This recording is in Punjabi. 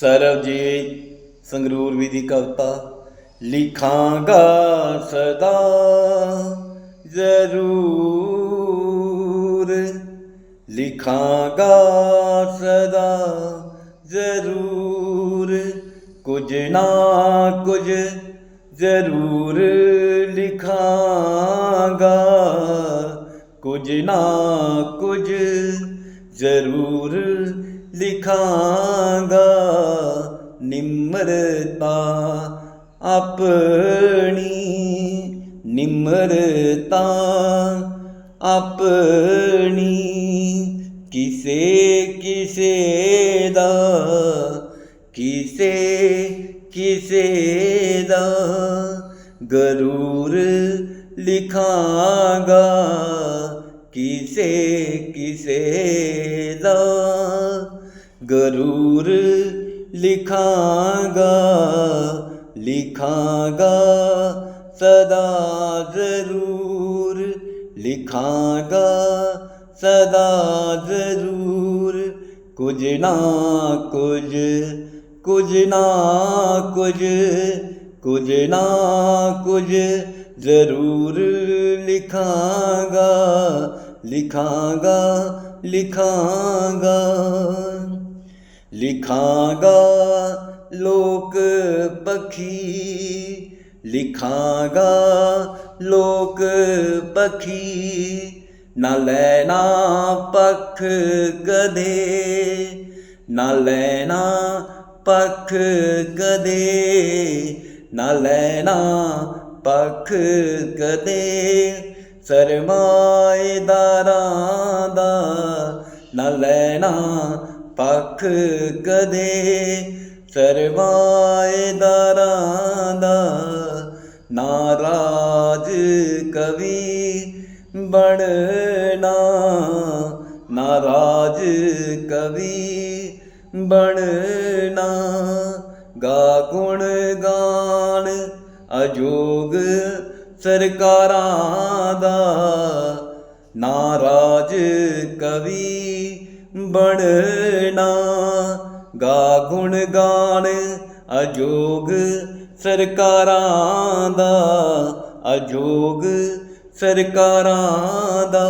ਸਰਬਜੀਤ ਸੰਗਰੂਰ ਵੀ ਦੀ ਕਵਿਤਾ ਲਿਖਾਂਗਾ ਸਦਾ ਜ਼ਰੂਰ। ਲਿਖਾਂਗਾ ਸਦਾ ਜ਼ਰੂਰ। ਕੁਝ ਨਾ ਕੁਝ ਜ਼ਰੂਰ ਲਿਖਾਂਗਾ। ਕੁਝ ਨਾ ਕੁਝ ਜ਼ਰੂਰ ਲਿਖਾਂਗਾ। ਨਿਮਰਤਾ ਆਪਣੀ ਨਿਮਰਤਾ ਆਪਣੀ। ਕਿਸੇ ਕਿਸੇ ਦਾ, ਕਿਸੇ ਕਿਸੇ ਦਾ ਗਰੂਰ ਲਿਖਾਂਗਾ। ਕਿਸੇ ਕਿਸੇ ਦਾ ਗਰੂਰ ਲਿਖਾਂਗਾ ਲਿਖਾਂਗਾ, ਸਦਾ ਜ਼ਰੂਰ ਲਿਖਾਂਗਾ, ਸਦਾ ਜ਼ਰੂਰ ਕੁਝ ਨਾ ਕੁਝ ਕੁਝ ਨਾ ਕੁਝ ਕੁਝ ਨਾ ਕੁਝ ਜ਼ਰੂਰ ਲਿਖਾਂਗਾ ਲਿਖਾਂਗਾ ਲਿਖਾਂਗਾ। ਲਿਖਾਂਗਾ ਲੋਕ ਪਖੀ, ਲਿਖਾਂਗਾ ਲੋਕ ਪਖੀ, ਨਾ ਲੈਣਾ ਪੱਖ ਕਦੇ, ਨਾ ਲੈਣਾ ਪੱਖ ਕਦੇ, ਨਾ ਲੈਣਾ ਪੱਖ ਕਦੇ, ਸਰਮਾਏਦਾਰਾਂ ਦਾ ਨਾ ਲੈਣਾ ਪੱਖ ਕਦੇ ਸਰਮਾਏਦਾਰਾਂ ਦਾ, ਨਾਰਾਜ ਕਵੀ ਬਣਨਾ, ਨਾਰਾਜ ਕਵੀ ਬਣਨਾ। ਗਾ ਗੁਣ ਗਾਣ ਅਜੋਗ ਸਰਕਾਰਾਂ ਦਾ, ਨਾਰਾਜ ਕਵੀ ਬਣਨਾ। ਗਾ ਗੁਣ ਗਾਣ ਅਜੋਗ ਸਰਕਾਰਾਂ ਦਾ ਅਜੋਗ ਸਰਕਾਰਾਂ ਦਾ।